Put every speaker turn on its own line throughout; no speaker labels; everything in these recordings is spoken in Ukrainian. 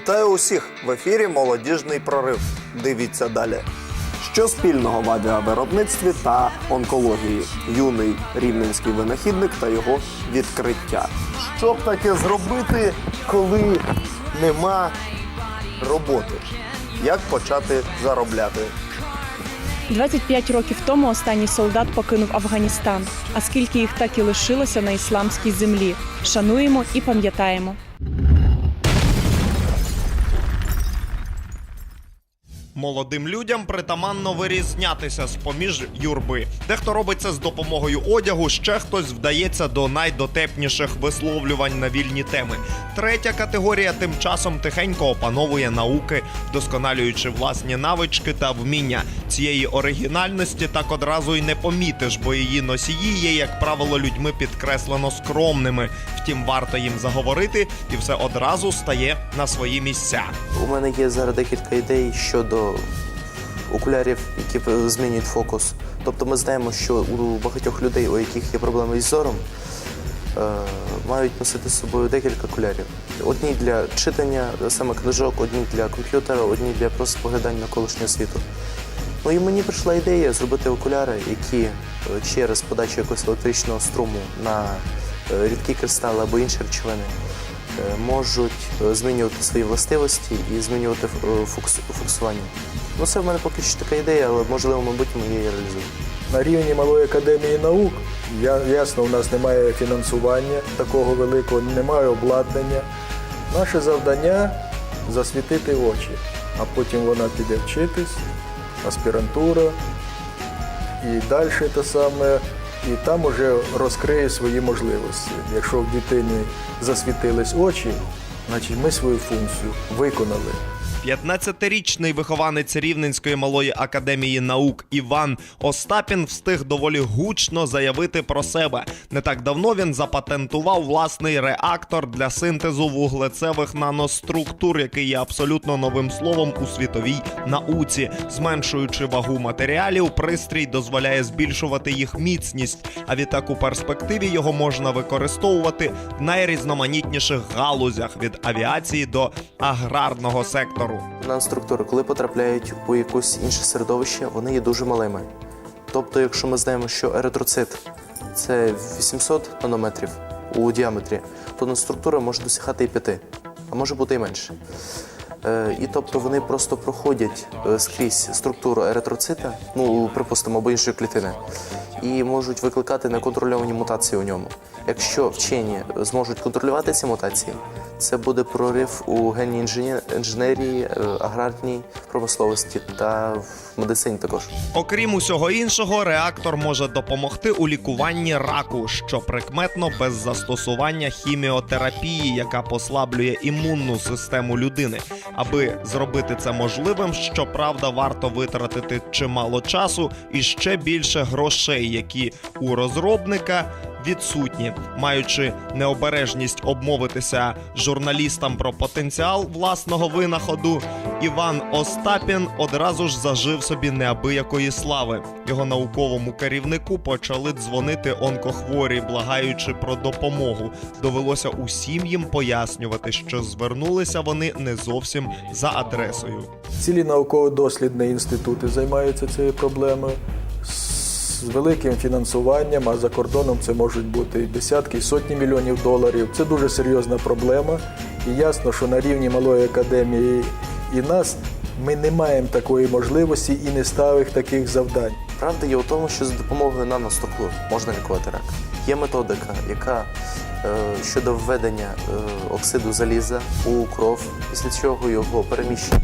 Вітаю усіх в ефірі Молодіжний прорив. Дивіться далі. Що спільного в авіавиробництві та онкології? Юний рівненський винахідник та його відкриття. Що б таке зробити, коли нема роботи? Як почати заробляти?
25 років тому останній солдат покинув Афганістан. А скільки їх так і лишилося на ісламській землі? Шануємо і пам'ятаємо.
Молодим людям притаманно вирізнятися з поміж юрби. Дехто робить це з допомогою одягу, ще хтось вдається до найдотепніших висловлювань на вільні теми. Третя категорія тим часом тихенько опановує науки, вдосконалюючи власні навички та вміння. Цієї оригінальності так одразу й не помітиш, бо її носії є, як правило, людьми підкреслено скромними. Втім, варто їм заговорити, і все одразу стає на свої місця.
У мене є зараз декілька ідей щодо окулярів, які змінюють фокус. Тобто ми знаємо, що у багатьох людей, у яких є проблеми із зором, е, мають носити з собою декілька окулярів. Одні для читання саме книжок, одні для комп'ютера, одні для просто споглядання навколишнього світу. Ну і мені прийшла ідея зробити окуляри, які через подачу якогось електричного струму на е, рідкі кристали або інші речовини можуть е, змінювати свої властивості і змінювати е, фокусування. Ну, це в мене поки що така ідея, але можливо, в майбутньому я її реалізую.
На рівні Малої академії наук ясно, у нас немає фінансування такого великого, немає обладнання. Наше завдання засвітити очі, а потім вона піде вчитись, аспірантура і далі те саме. І там уже розкриє свої можливості. Якщо в дитині засвітились очі, значить ми свою функцію виконали.
15-річний вихованець Рівненської малої академії наук Іван Остапін встиг доволі гучно заявити про себе. Не так давно він запатентував власний реактор для синтезу вуглецевих наноструктур, який є абсолютно новим словом у світовій науці. Зменшуючи вагу матеріалів, пристрій дозволяє збільшувати їх міцність. А відтак у перспективі його можна використовувати в найрізноманітніших галузях від авіації до аграрного сектору.
Наноструктури, коли потрапляють у якесь інше середовище, вони є дуже малими. Тобто, якщо ми знаємо, що еритроцит це 800 нанометрів у діаметрі, то наноструктура може досягати і 5, а може бути і менше. Е, І тобто вони просто проходять е, скрізь структуру еритроцита, ну припустимо, або іншої клітини, і можуть викликати неконтрольовані мутації у ньому. Якщо вчені зможуть контролювати ці мутації, це буде прорив у генній інженерії, е, аграрній промисловості та в медицині також.
Окрім усього іншого, реактор може допомогти у лікуванні раку, що прикметно без застосування хіміотерапії, яка послаблює імунну систему людини. Аби зробити це можливим, щоправда, варто витратити чимало часу і ще більше грошей, які у розробника відсутні, маючи необережність обмовитися журналістам про потенціал власного винаходу. Іван Остапін одразу ж зажив собі неабиякої слави. Його науковому керівнику почали дзвонити онкохворі, благаючи про допомогу. Довелося усім їм пояснювати, що звернулися вони не зовсім за адресою.
Цілі науково-дослідні інститути займаються цією проблемою з великим фінансуванням, а за кордоном це можуть бути і десятки, і сотні мільйонів доларів. Це дуже серйозна проблема. І ясно, що на рівні малої академії і нас ми не маємо такої можливості і не ставимо таких завдань.
Правда є у тому, що за допомогою наноструктур можна лікувати рак. Є методика, яка е, щодо введення е, оксиду заліза у кров, після чого його переміщення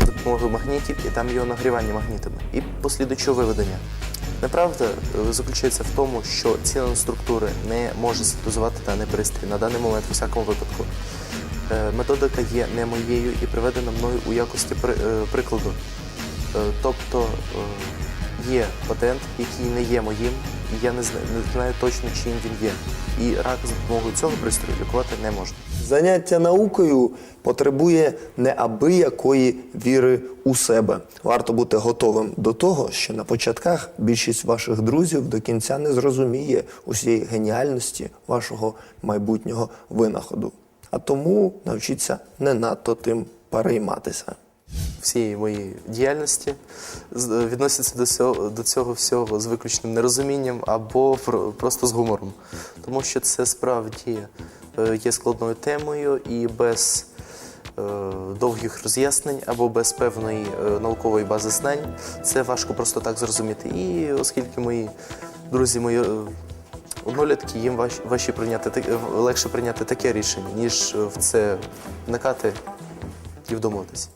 за допомогою магнітів і там його нагрівання магнітами і послідуючого виведення. Неправда е, заключається в тому, що ці наноструктури не може синтезувати даний пристрій на даний момент, у всякому випадку. Методика є не моєю і приведена мною у якості прикладу. Тобто є патент, який не є моїм, я не знаю, не знаю точно, чим він є. І рак за допомогою цього пристрою лікувати не можна.
Заняття наукою потребує неабиякої віри у себе. Варто бути готовим до того, що на початках більшість ваших друзів до кінця не зрозуміє усієї геніальності вашого майбутнього винаходу. а тому навчіться не надто тим перейматися.
Всієї моєї діяльності відносяться до цього, до цього всього з виключним нерозумінням або про- просто з гумором. Тому що це справді е, є складною темою і без е, довгих роз'яснень або без певної е, наукової бази знань це важко просто так зрозуміти. І оскільки мої друзі, мої е, однолітки, їм важ, важче прийняти е, легше прийняти таке рішення, ніж е, в це вникати і вдумуватися.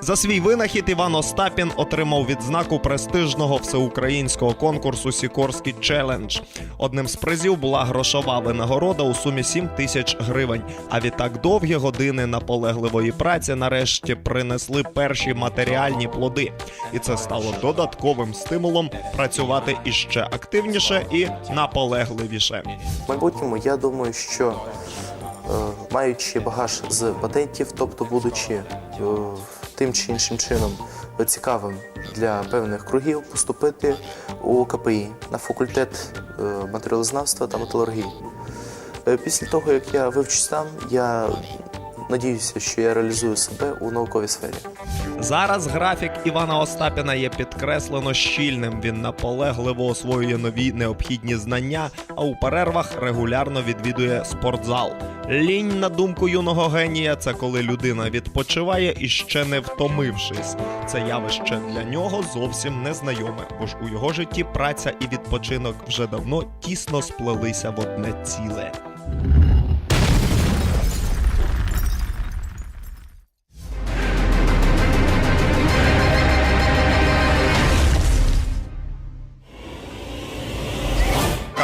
За свій винахід Іван Остапін отримав відзнаку престижного всеукраїнського конкурсу Сікорський челендж. Одним з призів була грошова винагорода у сумі 7 тисяч гривень. А відтак довгі години наполегливої праці нарешті принесли перші матеріальні плоди, і це стало додатковим стимулом працювати іще активніше і наполегливіше.
В майбутньому я думаю, що маючи багаж з патентів, тобто будучи е, тим чи іншим чином цікавим для певних кругів, поступити у КПІ на факультет е, матеріалознавства та металургії. Е, Після того, як я вивчусь там, я надіюся, що я реалізую себе у науковій сфері.
Зараз графік Івана Остапіна є підкреслено щільним. Він наполегливо освоює нові необхідні знання, а у перервах регулярно відвідує спортзал. Лінь, на думку юного генія, це коли людина відпочиває і ще не втомившись. Це явище для нього зовсім незнайоме, бо ж у його житті праця і відпочинок вже давно тісно сплелися в одне ціле.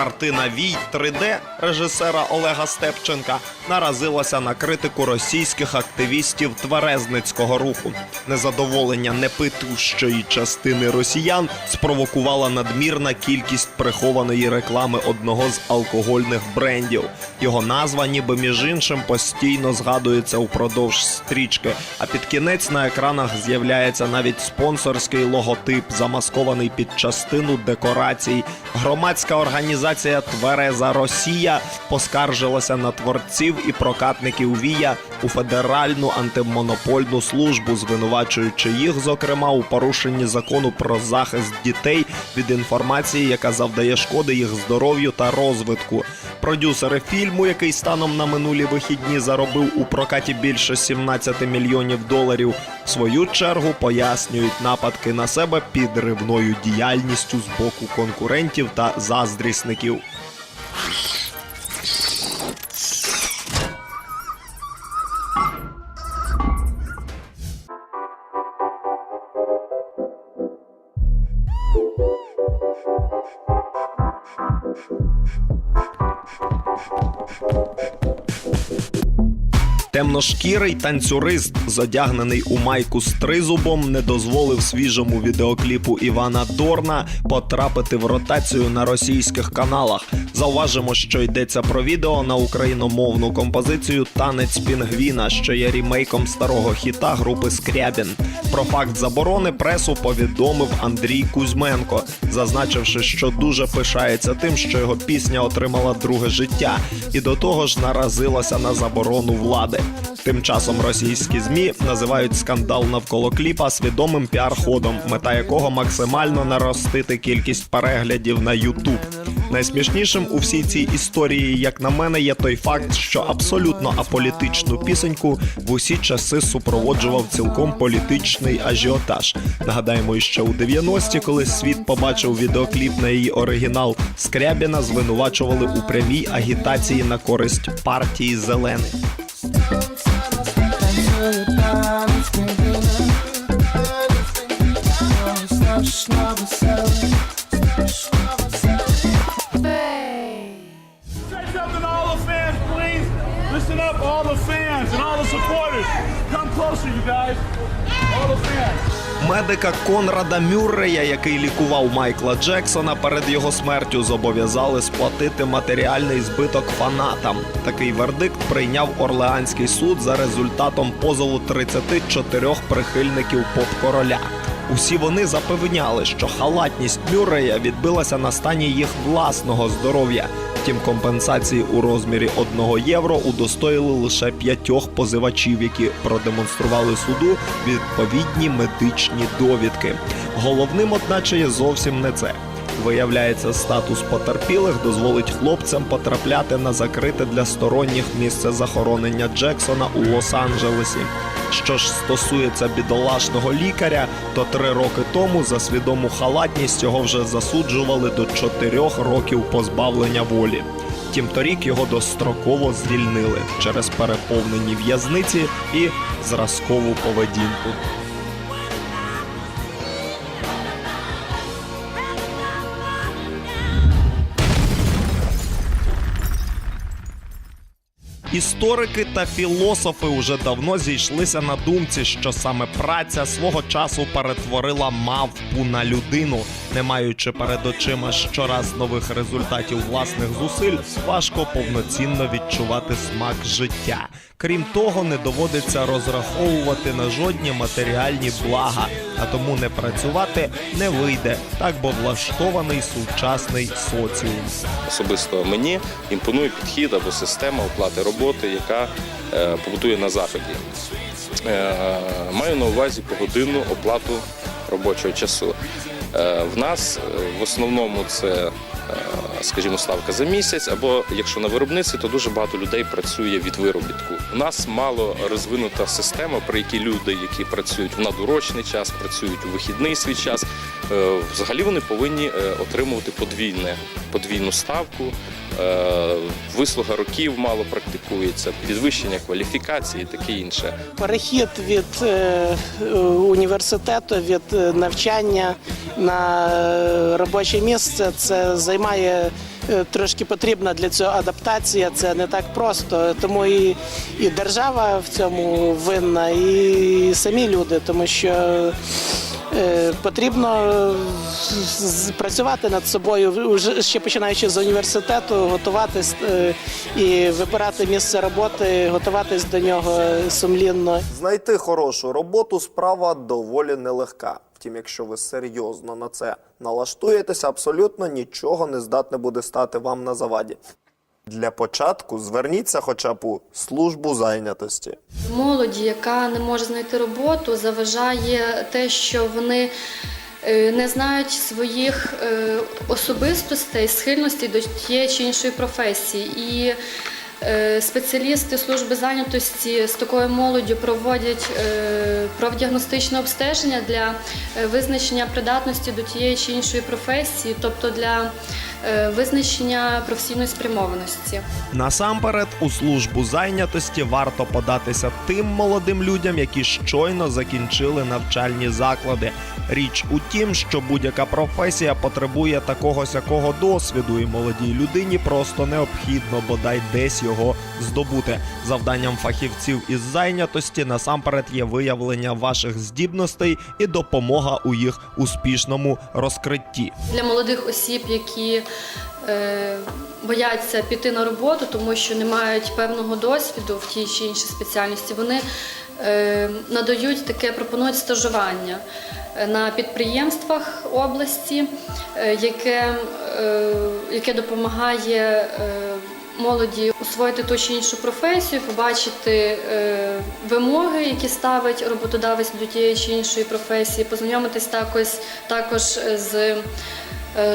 Картина Вій 3D режисера Олега Степченка наразилася на критику російських активістів тверезницького руху. Незадоволення непитущої частини росіян спровокувала надмірна кількість прихованої реклами одного з алкогольних брендів. Його назва, ніби між іншим, постійно згадується упродовж стрічки. А під кінець на екранах з'являється навіть спонсорський логотип, замаскований під частину декорацій. Громадська організація Твереза Росія поскаржилася на творців і прокатників Вія у федеральну антимонопольну службу, звинувачуючи їх, зокрема, у порушенні закону про захист дітей від інформації, яка завдає шкоди їх здоров'ю та розвитку. Продюсери фільму, який станом на минулі вихідні заробив у прокаті більше 17 мільйонів доларів, в свою чергу пояснюють нападки на себе підривною діяльністю з боку конкурентів та заздрісників. Carlos Темношкірий танцюрист, зодягнений у майку з тризубом, не дозволив свіжому відеокліпу Івана Дорна потрапити в ротацію на російських каналах. Зауважимо, що йдеться про відео на україномовну композицію Танець Пінгвіна, що є рімейком старого хіта групи Скрябін. Про факт заборони пресу повідомив Андрій Кузьменко, зазначивши, що дуже пишається тим, що його пісня отримала друге життя, і до того ж наразилася на заборону влади. Тим часом російські змі називають скандал навколо кліпа свідомим піар-ходом, мета якого максимально наростити кількість переглядів на YouTube. Найсмішнішим у всій цій історії, як на мене, є той факт, що абсолютно аполітичну пісеньку в усі часи супроводжував цілком політичний ажіотаж. Нагадаємо, іще у 90-ті, коли світ побачив відеокліп на її оригінал, Скрябіна звинувачували у прямій агітації на користь партії зелених. Медика Конрада Мюррея, який лікував Майкла Джексона перед його смертю, зобов'язали сплатити матеріальний збиток фанатам. Такий вердикт прийняв Орлеанський суд за результатом позову 34 прихильників поп-короля. Усі вони запевняли, що халатність Мюррея відбилася на стані їх власного здоров'я. Втім, компенсації у розмірі 1 євро удостоїли лише п'ятьох позивачів, які продемонстрували суду відповідні медичні довідки. Головним, одначе, є зовсім не це. Виявляється, статус потерпілих дозволить хлопцям потрапляти на закрите для сторонніх місце захоронення Джексона у Лос-Анджелесі. Що ж стосується бідолашного лікаря, то три роки тому за свідому халатність його вже засуджували до чотирьох років позбавлення волі. Втім, торік його достроково звільнили через переповнені в'язниці і зразкову поведінку. Історики та філософи уже давно зійшлися на думці, що саме праця свого часу перетворила мавпу на людину. Не маючи перед очима щораз нових результатів власних зусиль, важко повноцінно відчувати смак життя. Крім того, не доводиться розраховувати на жодні матеріальні блага, а тому не працювати не вийде. Так бо влаштований сучасний соціум.
Особисто мені імпонує підхід або система оплати роботи, яка е, побутує на заході. Е, маю на увазі погодинну оплату робочого часу. Е, в нас е, в основному це, е, скажімо, ставка за місяць, або якщо на виробництві, то дуже багато людей працює від виробітку. У нас мало розвинута система, при якій люди, які працюють в надурочний час, працюють у вихідний свій час, взагалі вони повинні отримувати подвійне, подвійну ставку. Е, Вислуга років мало практикується, підвищення кваліфікації і таке інше.
Перехід від е, університету, від е, навчання на робоче місце це займає. Трошки потрібна для цього адаптація, це не так просто. Тому і, і держава в цьому винна, і самі люди, тому що потрібно з- з- працювати над собою, ще починаючи з університету, готуватись е, і вибирати місце роботи, готуватись до нього сумлінно.
Знайти хорошу роботу справа доволі нелегка. Втім, якщо ви серйозно на це налаштуєтеся, абсолютно нічого не здатне буде стати вам на заваді. Для початку зверніться хоча б у службу зайнятості.
Молоді, яка не може знайти роботу, заважає те, що вони е, не знають своїх е, особистостей, схильностей до тієї чи іншої професії. І е, спеціалісти служби зайнятості з такою молоддю проводять профдіагностичне обстеження для визначення придатності до тієї чи іншої професії, тобто для визначення професійної спрямованості.
Насамперед, у службу зайнятості варто податися тим молодим людям, які щойно закінчили навчальні заклади. Річ у тім, що будь-яка професія потребує такого сякого досвіду, і молодій людині просто необхідно бодай десь його здобути. Завданням фахівців із зайнятості насамперед є виявлення ваших здібностей і допомога у їх успішному розкритті.
для молодих осіб, які е, бояться піти на роботу, тому що не мають певного досвіду в тій чи іншій спеціальності, вони е, надають таке, пропонують стажування е, на підприємствах області, е, яке, е, яке допомагає. Е, Молоді освоїти ту чи іншу професію, побачити е, вимоги, які ставить роботодавець до тієї чи іншої професії, познайомитись також, також з е,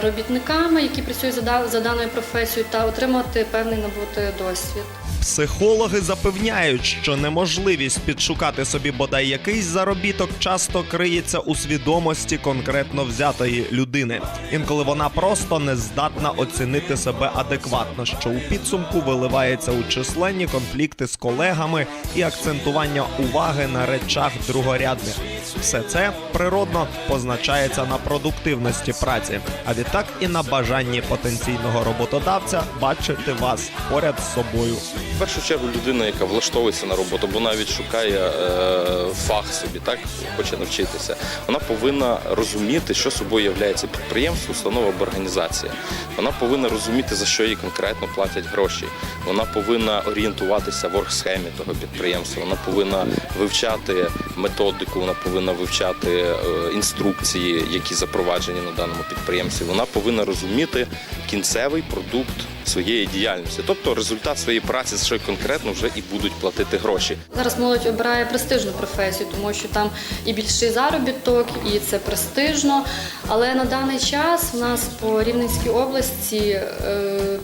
робітниками, які працюють за, да- за даною професією, та отримати певний набутий досвід.
Психологи запевняють, що неможливість підшукати собі бодай якийсь заробіток часто криється у свідомості конкретно взятої людини. Інколи вона просто не здатна оцінити себе адекватно, що у підсумку виливається у численні конфлікти з колегами і акцентування уваги на речах другорядних. Все це природно позначається на продуктивності праці, а відтак і на бажанні потенційного роботодавця бачити вас поряд з собою.
В першу чергу людина, яка влаштовується на роботу, або навіть шукає е, фах собі, так хоче навчитися. Вона повинна розуміти, що собою є підприємство, установа або організація. Вона повинна розуміти, за що їй конкретно платять гроші. Вона повинна орієнтуватися в оргсхемі того підприємства. Вона повинна вивчати методику, вона повинна повинна вивчати е, інструкції, які запроваджені на даному підприємстві. Вона повинна розуміти кінцевий продукт своєї діяльності, тобто результат своєї праці, що конкретно вже і будуть платити гроші.
Зараз молодь обирає престижну професію, тому що там і більший заробіток, і це престижно. Але на даний час в нас по Рівненській області е,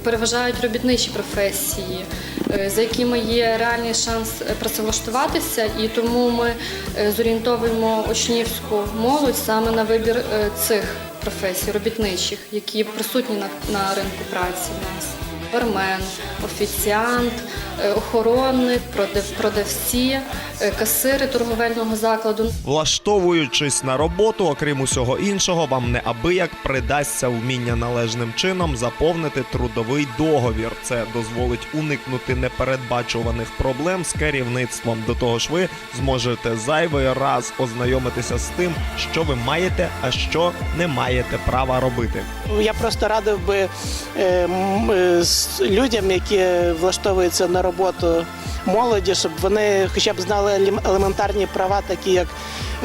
переважають робітничі професії, за якими є реальний шанс е, працевлаштуватися, і тому ми е, зорієнтовуємо учнівську молодь саме на вибір е, цих професій робітничих, які присутні на ринку праці в нас. Бармен, офіціант, е, охоронник, продав- продавці, е, касири торговельного закладу.
Влаштовуючись на роботу, окрім усього іншого, вам неабияк придасться вміння належним чином заповнити трудовий договір. Це дозволить уникнути непередбачуваних проблем з керівництвом. До того ж, ви зможете зайвий раз ознайомитися з тим, що ви маєте, а що не маєте права робити.
Я просто радив би е, е, людям, які влаштовуються на роботу молоді, щоб вони хоча б знали елементарні права, такі як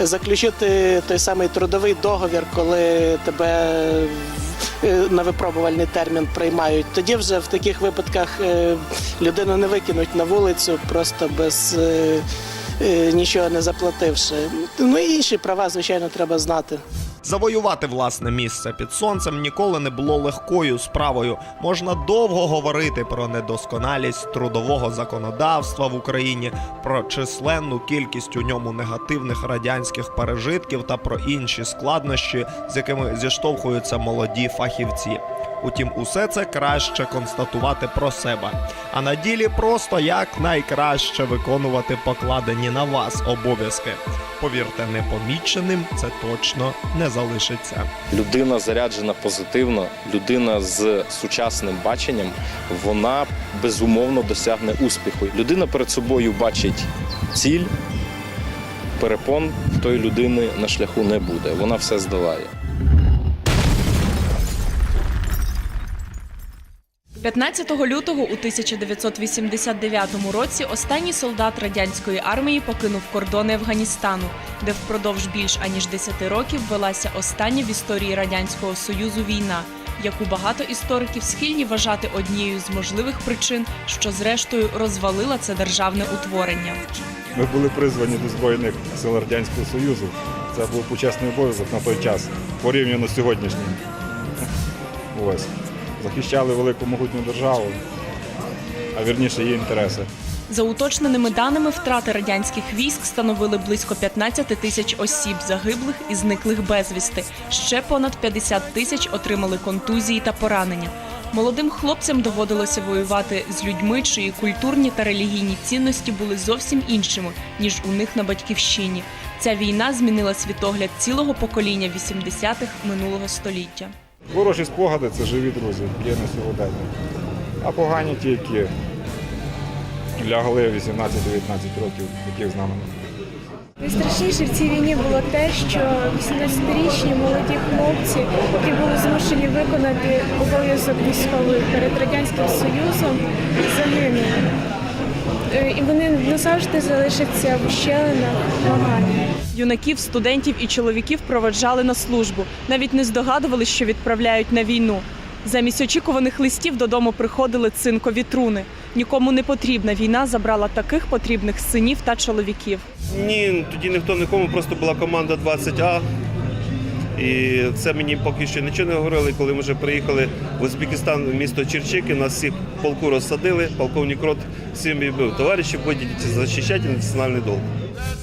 заключити той самий трудовий договір, коли тебе е, на випробувальний термін приймають. Тоді вже в таких випадках е, людину не викинуть на вулицю просто без е, нічого не заплативши. Ну і інші права, звичайно, треба знати.
Завоювати власне місце під сонцем ніколи не було легкою справою. Можна довго говорити про недосконалість трудового законодавства в Україні, про численну кількість у ньому негативних радянських пережитків та про інші складнощі, з якими зіштовхуються молоді фахівці. Утім, усе це краще констатувати про себе, а на ділі просто як найкраще виконувати покладені на вас обов'язки. Повірте, непоміченим це точно не залишиться.
Людина заряджена позитивно, людина з сучасним баченням, вона безумовно досягне успіху. Людина перед собою бачить ціль, перепон тої людини на шляху не буде. Вона все здолає.
15 лютого у 1989 році останній солдат радянської армії покинув кордони Афганістану, де впродовж більш аніж 10 років велася остання в історії радянського союзу війна, яку багато істориків схильні вважати однією з можливих причин, що зрештою розвалила це державне утворення.
Ми були призвані до Збройних сил Радянського Союзу. Це був почесний обов'язок на той час, порівняно з сьогоднішнім. Ось. Захищали велику могутню державу, а вірніше її інтереси.
За уточненими даними, втрати радянських військ становили близько 15 тисяч осіб загиблих і зниклих безвісти. Ще понад 50 тисяч отримали контузії та поранення. Молодим хлопцям доводилося воювати з людьми, чиї культурні та релігійні цінності були зовсім іншими ніж у них на батьківщині. Ця війна змінила світогляд цілого покоління 80-х минулого століття.
Хороші спогади це живі друзі, є на сьогодення. А погані ті, які лягли 18-19 років, яких з нами.
Найстрашніше в цій війні було те, що 18-річні молоді хлопці, які були змушені виконати обов'язок військовий перед радянським союзом, загинули. Е, І вони назавжди залишаться в ущелинах вагання.
Юнаків, студентів і чоловіків проведжали на службу. Навіть не здогадували, що відправляють на війну. Замість очікуваних листів додому приходили цинкові труни. Нікому не потрібна війна забрала таких потрібних синів та чоловіків.
Ні, тоді ніхто нікому, просто була команда 20А. І це мені поки що нічого не говорили. Коли ми вже приїхали в Узбекистан, в місто Черчики, нас всіх полку розсадили. Полковник Рот всім і був. Товариші, будете захищати національний долг.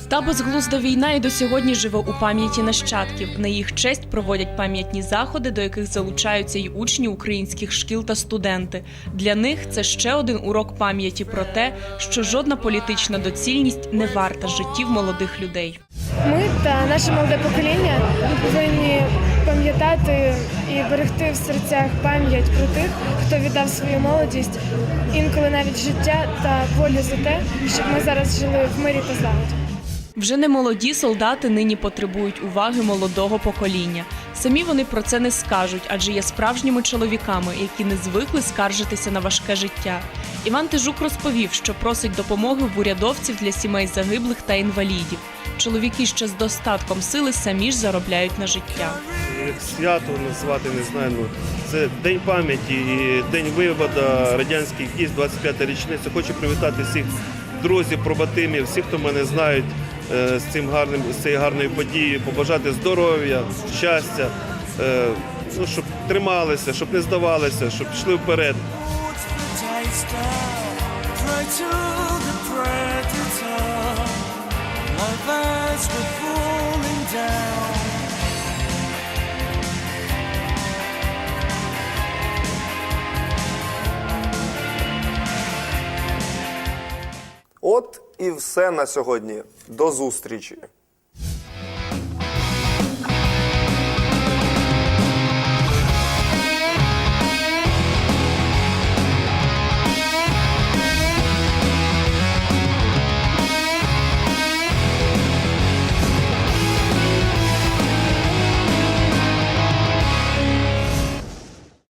Та безглузда війна і до сьогодні живе у пам'яті нащадків. На їх честь проводять пам'ятні заходи, до яких залучаються й учні українських шкіл та студенти. Для них це ще один урок пам'яті про те, що жодна політична доцільність не варта життів молодих людей.
Ми та наше молоде покоління повинні пам'ятати і берегти в серцях пам'ять про тих, хто віддав свою молодість, інколи навіть життя та волю за те, щоб ми зараз жили в мирі та злагоді.
Вже не молоді солдати нині потребують уваги молодого покоління. Самі вони про це не скажуть, адже є справжніми чоловіками, які не звикли скаржитися на важке життя. Іван Тижук розповів, що просить допомоги в урядовців для сімей загиблих та інвалідів. Чоловіки ще з достатком сили самі ж заробляють на життя.
Як свято назвати не знаю. Ну це день пам'яті і день виводу радянських військ, 25 річниця. Хочу привітати всіх друзів, пробатимів, всіх, хто мене знають е, з цим гарним з цією гарною подією, побажати здоров'я, щастя, е, ну щоб трималися, щоб не здавалися, щоб йшли вперед.
От і все на сьогодні. До зустрічі!